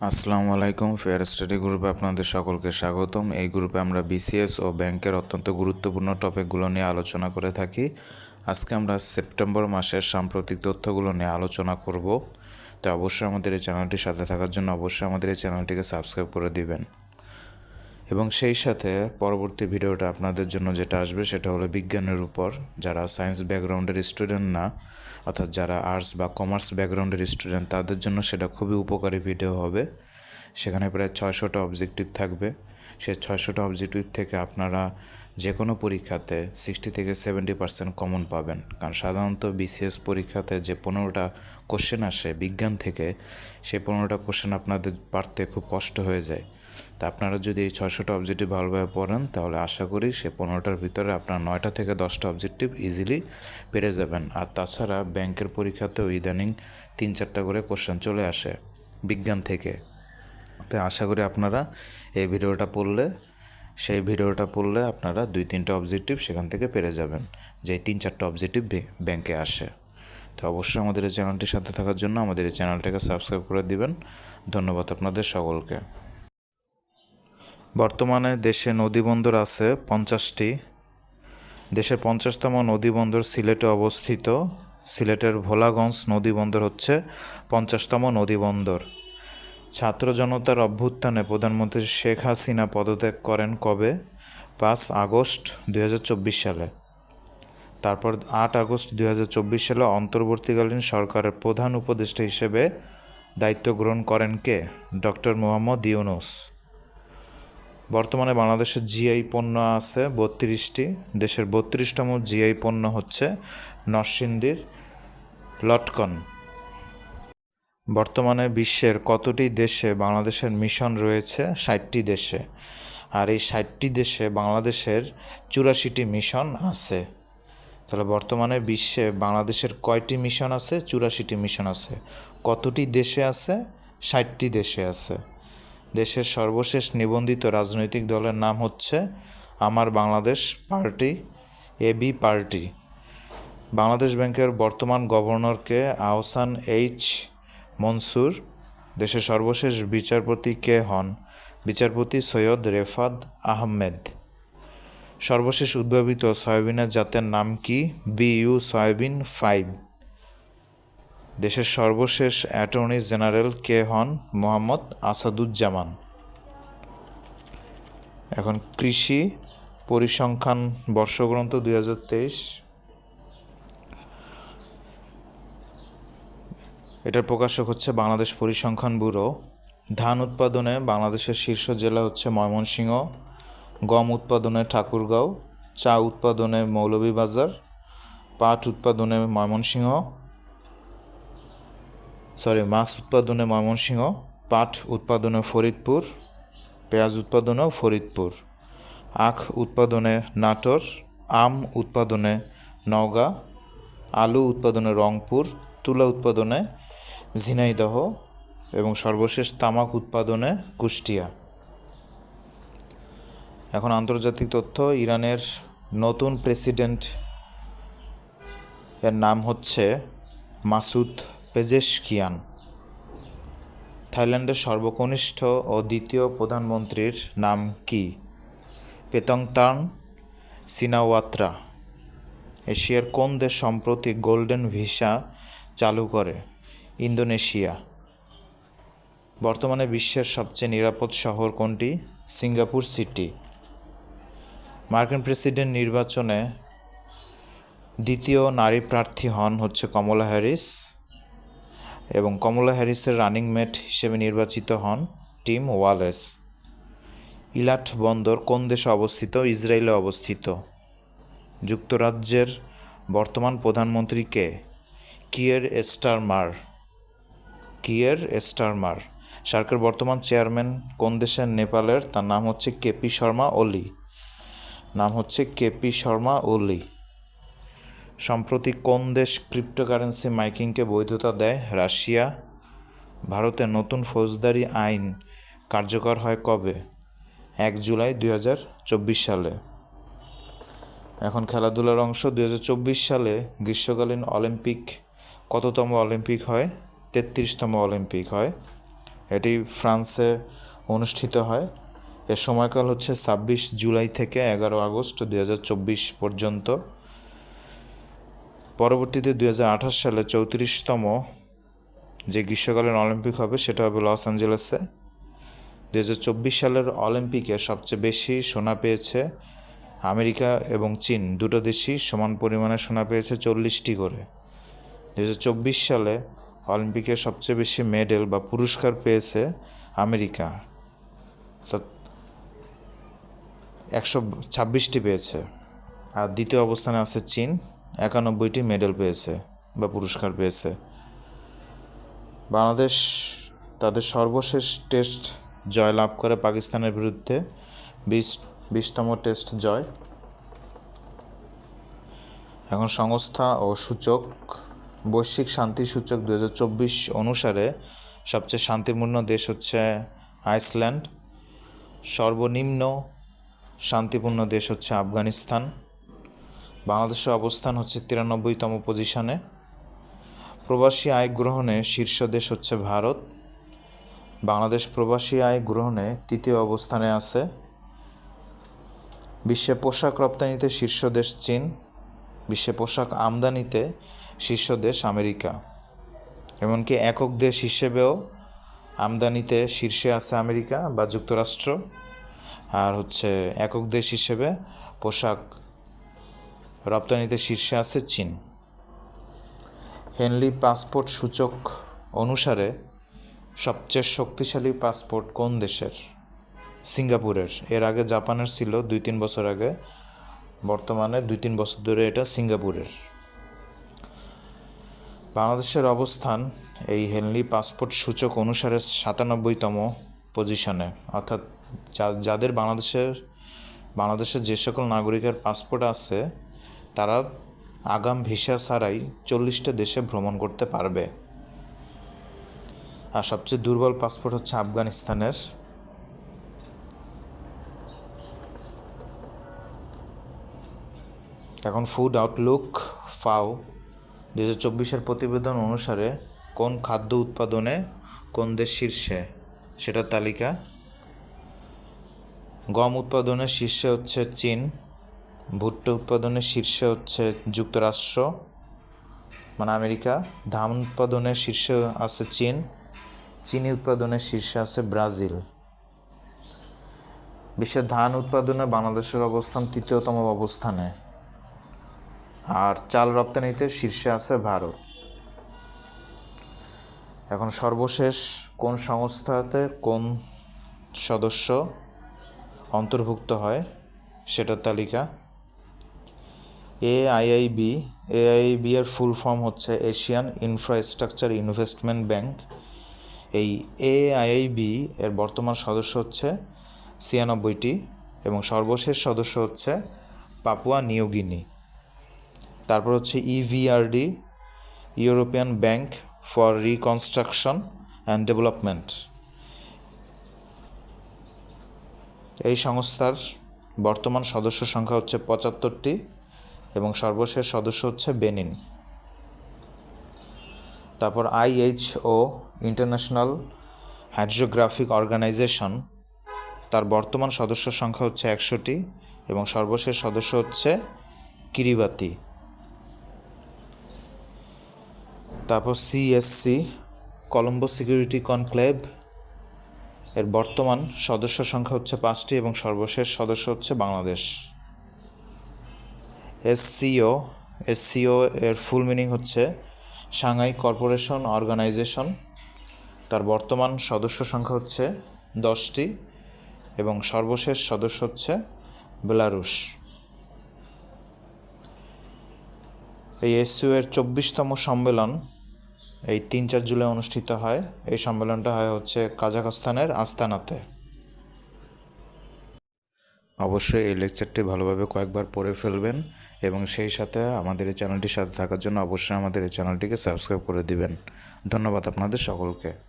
আসসালামু আলাইকুম fair study গ্রুপে আপনাদের সকলকে স্বাগতম। এই গ্রুপে আমরা বিসিএস ও ব্যাংকের অত্যন্ত গুরুত্বপূর্ণ টপিকগুলো নিয়ে আলোচনা করে থাকি। আজকে আমরা সেপ্টেম্বর মাসের সাম্প্রতিক তথ্যগুলো নিয়ে আলোচনা করব। তো অবশ্যই আমাদের এই চ্যানেলটি সাথে থাকার জন্য অবশ্যই আমাদের এই চ্যানেলটিকে সাবস্ক্রাইব করে দিবেন। এবং সেই সাথে পরবর্তী ভিডিওটা আপনাদের জন্য যেটা আসবে সেটা হলো বিজ্ঞানের উপর। যারা সায়েন্স ব্যাকগ্রাউন্ডের স্টুডেন্ট না, অর্থাৎ যারা আর্টস বা কমার্স ব্যাকগ্রাউন্ডের স্টুডেন্ট তাদের জন্য সেটা খুবই উপকারী ভিডিও হবে। সেখানে প্রায় ছয়শোটা অবজেক্টিভ থাকবে। সে ছয়শোটা অবজেক্টিভ থেকে আপনারা যে কোনো পরীক্ষাতে সিক্সটি থেকে সেভেন্টি পার্সেন্ট কমন পাবেন। কারণ সাধারণত বিসিএস পরীক্ষাতে যে পনেরোটা কোশ্চেন আসে বিজ্ঞান থেকে সেই পনেরোটা কোশ্চেন আপনাদের পারতে খুব কষ্ট হয়ে যায়। তা আপনারা যদি এই ছয়শোটা অবজেক্টিভ ভালোভাবে পড়েন, তাহলে আশা করি সে পনেরোটার ভিতরে আপনার নয়টা থেকে দশটা অবজেক্টিভ ইজিলি পেরে যাবেন। আর তাছাড়া ব্যাংকের পরীক্ষাতেও ইদানিং তিন চারটা করে কোশ্চেন চলে আসে বিজ্ঞান থেকে। তাই আশা করি আপনারা এই ভিডিওটা পড়লে, সেই ভিডিওটা পড়লে আপনারা দুই তিনটা অবজেক্টিভ সেখান থেকে পেরে যাবেন, যে তিন চারটা অবজেক্টিভ ব্যাংকে আসে। তো অবশ্যই আমাদের এই চ্যানেলটির সাথে থাকার জন্য আমাদের এই চ্যানেলটাকে সাবস্ক্রাইব করে দিবেন। ধন্যবাদ আপনাদের সকলকে। বর্তমানে দেশে নদীবন্দর আছে পঞ্চাশটি। দেশের পঞ্চাশতম নদীবন্দর সিলেটে অবস্থিত। সিলেটের ভোলাগঞ্জ নদীবন্দর হচ্ছে পঞ্চাশতম নদীবন্দর। ছাত্র জনতার অভ্যুত্থানে প্রধানমন্ত্রী শেখ হাসিনা পদত্যাগ করেন কবে? পাঁচ আগস্ট দু হাজার চব্বিশ সালে। তারপর আট আগস্ট দুই হাজার চব্বিশ সালে অন্তর্বর্তীকালীন সরকারের প্রধান উপদেষ্টা হিসেবে দায়িত্ব গ্রহণ করেন কে? ডক্টর মোহাম্মদ ইউনুস। বর্তমানে বাংলাদেশের জিআই পণ্য আছে বত্রিশটি, দেশের বত্রিশতম জিআই পণ্য হচ্ছে নরসিংদীর লটকন। বর্তমানে বিশ্বের কতটি দেশে বাংলাদেশের মিশন রয়েছে? ষাটটি দেশে। আর এই ষাটটি দেশে বাংলাদেশের চুরাশিটি মিশন আছে। তাহলে বর্তমানে বিশ্বে বাংলাদেশের কয়টি মিশন আছে? চুরাশিটি মিশন আছে। কতটি দেশে আছে? ষাটটি দেশে আছে। দেশের সর্বশেষ নিবন্ধিত রাজনৈতিক দলের নাম হচ্ছে আমার Bangladesh party AB party. Bangladesh ব্যাংকের বর্তমান গভর্নরকে আহসান এইচ মনসুর, দেশের সর্বশেষ বিচারপতি কে হন? বিচারপতি সৈয়দ রেফাত আহমেদ। সর্বশেষ উদ্ভাবিত সয়াবিনের জাতের নাম কি? BU soybean five. দেশের সর্বশেষ অ্যাটর্নি জেনারেল কে হন? মোহাম্মদ আসাদুজ্জামান। এখন কৃষি পরিসংখ্যান বর্ষগ্রন্থ দুই হাজার তেইশ। এটার প্রকাশক হচ্ছে বাংলাদেশ পরিসংখ্যান ব্যুরো। ধান উৎপাদনে বাংলাদেশের শীর্ষ জেলা হচ্ছে ময়মনসিংহ। গম উৎপাদনে ঠাকুরগাঁও। চা উৎপাদনে মৌলভীবাজার। পাট উৎপাদনে ময়মনসিংহ। সরি মাছ উৎপাদনে ময়মনসিংহ, পাট উৎপাদনে ফরিদপুর, পেঁয়াজ উৎপাদনেও ফরিদপুর, আখ উৎপাদনে নাটোর, আম উৎপাদনে নওগাঁ, আলু উৎপাদনে রংপুর, তুলা উৎপাদনে ঝিনাইদহ এবং সর্বশেষ তামাক উৎপাদনে কুষ্টিয়া। এখন আন্তর্জাতিক তথ্য, ইরানের নতুন প্রেসিডেন্ট এর নাম হচ্ছে মাসুদ পেজেশকিয়ান, থাইল্যান্ডের সর্বকনিষ্ঠ ও দ্বিতীয় প্রধানমন্ত্রীর নাম কি? পেতংতাং সিনাওয়াত্রা, এশিয়ার কোন দেশ সম্প্রতি গোল্ডেন ভিসা চালু করে? ইন্দোনেশিয়া, বর্তমানে বিশ্বের সবচেয়ে নিরাপদ শহর কোনটি? Singapore city. মার্কিন প্রেসিডেন্ট নির্বাচনে দ্বিতীয় নারী প্রার্থী হন হচ্ছে কমলা হ্যারিস। এবং কমলা হ্যারিসের রানিং মেট হিসেবে নির্বাচিত হন টিম ওয়ালেস। ইলাট বন্দর কোন দেশে অবস্থিত? ইসরায়েলে অবস্থিত। যুক্তরাজ্যের বর্তমান প্রধানমন্ত্রী কে? কিয়ের এস্টারমার কিয়ের এস্টারমার সার্কের বর্তমান চেয়ারম্যান কোন দেশের নেপালের? তার নাম হচ্ছে কেপি শর্মা ওলি। নাম হচ্ছে কেপি শর্মা ওলি। সম্প্রতি কোন দেশ ক্রিপ্টোকারেন্সি মাইকিংকে বৈধতা দেয়? রাশিয়া? ভারতে নতুন ফৌজদারি আইন কার্যকর হয় কবে? এক জুলাই দুই হাজার চব্বিশ সালে। এখন খেলাধুলার অংশ দুই হাজার চব্বিশ সালে। গ্রীষ্মকালীন অলিম্পিক কততম অলিম্পিক হয়? তেত্রিশতম অলিম্পিক হয়। এটি ফ্রান্সে অনুষ্ঠিত হয়। এর সময়কাল হচ্ছে ছাব্বিশ জুলাই থেকে এগারো আগস্ট দুই হাজার চব্বিশ পর্যন্ত। পরবর্তীতে দুই হাজার আঠাশ সালে চৌত্রিশতম যে গ্রীষ্মকালীন অলিম্পিক হবে, সেটা হবে লস অ্যাঞ্জেলেসে। দু হাজার চব্বিশ সালের অলিম্পিকে সবচেয়ে বেশি সোনা পেয়েছে আমেরিকা এবং চীন। দুটো দেশই সমান পরিমাণে সোনা পেয়েছে চল্লিশটি করে। দু হাজার চব্বিশ সালে অলিম্পিকে সবচেয়ে বেশি মেডেল বা পুরস্কার পেয়েছে আমেরিকা। অর্থাৎ একশো ছাব্বিশটি পেয়েছে। আর দ্বিতীয় অবস্থানে আছে চীন। একানব্বইটি মেডেল পেয়েছে বা পুরস্কার পেয়েছে। বাংলাদেশ তাদের সর্বশেষ টেস্ট জয় লাভ করে পাকিস্তানের বিরুদ্ধে বিশ, বিশতম টেস্ট জয়। এখন সংস্থা ও সূচক, বৈশ্বিক শান্তি সূচক দু হাজার চব্বিশ অনুসারে সবচেয়ে শান্তিপূর্ণ দেশ হচ্ছে আইসল্যান্ড। সর্বনিম্ন শান্তিপূর্ণ দেশ হচ্ছে আফগানিস্তান। বাংলাদেশের অবস্থান হচ্ছে তিরানব্বইতম পজিশনে প্রবাসী আয় গ্রহণে শীর্ষ দেশ হচ্ছে ভারত। বাংলাদেশ প্রবাসী আয় গ্রহণে তৃতীয় অবস্থানে আছে। বিশ্বে পোশাক রপ্তানিতে শীর্ষ দেশ চীন, বিশ্বে পোশাক আমদানিতে শীর্ষ দেশ আমেরিকা। এমনকি একক দেশ হিসেবেও আমদানিতে শীর্ষে আছে আমেরিকা বা যুক্তরাষ্ট্র। আর হচ্ছে একক দেশ হিসেবে পোশাক রপ্তানিতে শীর্ষে আছে চীন। হেনলি পাসপোর্ট সূচক অনুসারে সবচেয়ে শক্তিশালী পাসপোর্ট কোন দেশের? সিঙ্গাপুরের। এর আগে জাপানের ছিল, দুই তিন বছর আগে। বর্তমানে দুই তিন বছর ধরে এটা সিঙ্গাপুরের। বাংলাদেশের অবস্থান এই হেনলি পাসপোর্ট সূচক অনুসারে সাতানব্বইতম পজিশনে। অর্থাৎ যাদের বাংলাদেশের বাংলাদেশের যে সকল নাগরিকের পাসপোর্ট আছে তারা আগাম ভিসা ছাড়াই চল্লিশটা দেশে ভ্রমণ করতে পারবে। আর সবচেয়ে দুর্বল পাসপোর্ট হচ্ছে আফগানিস্তানের। এখন ফুড আউটলুক ফাও দু হাজার চব্বিশের প্রতিবেদন অনুসারে কোন খাদ্য উৎপাদনে কোন দেশ শীর্ষে, সেটার তালিকা। গম উৎপাদনের শীর্ষে হচ্ছে চীন। ভুট্টা উৎপাদনের শীর্ষে হচ্ছে যুক্তরাষ্ট্র মানে আমেরিকা। ধান উৎপাদনের শীর্ষে আছে চীন, চিনি উৎপাদনের শীর্ষে আছে ব্রাজিল। বিশ্বের ধান উৎপাদনে বাংলাদেশের অবস্থান তৃতীয়তম অবস্থানে। আর চাল রপ্তানিতে শীর্ষে আছে ভারত। এখন সর্বশেষ, কোন সংস্থাতে কোন সদস্য অন্তর্ভুক্ত হয়, সেটার তালিকা। এআইআইবি এআইবি এর ফুল ফর্ম হচ্ছে এশিয়ান ইনফ্রাস্ট্রাকচার ইনভেস্টমেন্ট ব্যাংক এই এআইআইবি এর বর্তমান সদস্য হচ্ছে ছিয়ানব্বইটি এবং সর্বশেষ সদস্য হচ্ছে পাপুয়া নিউগিনি। তারপর হচ্ছে EBRD European Bank for Reconstruction and Development এই সংস্থার বর্তমান সদস্য সংখ্যা হচ্ছে পঁচাত্তরটি। এবং সর্বশেষ সদস্য হচ্ছে বেনিন। তারপর আইএইচও ইন্টারন্যাশনাল হাইড্রোগ্রাফিক অর্গানাইজেশন তার বর্তমান সদস্য সংখ্যা হচ্ছে একশোটি এবং সর্বশেষ সদস্য হচ্ছে কিরিবাতি। তারপর সিএসসি কলম্বো সিকিউরিটি কনক্লেভ এর বর্তমান সদস্য সংখ্যা হচ্ছে পাঁচটি এবং সর্বশেষ সদস্য হচ্ছে বাংলাদেশ। এসসিও এসসিও এর ফুল মিনিং হচ্ছে সাংহাই কর্পোরেশন অর্গানাইজেশন তার বর্তমান সদস্য সংখ্যা হচ্ছে দশটি এবং সর্বশেষ সদস্য হচ্ছে বেলারুশ। এই এসইউ এর চব্বিশতম সম্মেলন এই তিন চার জুলাই অনুষ্ঠিত হয়। এই সম্মেলনটা হয় হচ্ছে কাজাখস্তানের আস্তানাতে। অবশ্যই এই লেকচারটি ভালোভাবে কয়েকবার পড়ে ফেলবেন। এবং সেই সাথে আমাদের এই চ্যানেলটির সাথে থাকার জন্য অবশ্যই আমাদের এই চ্যানেলটিকে সাবস্ক্রাইব করে দিবেন। ধন্যবাদ আপনাদের সকলকে।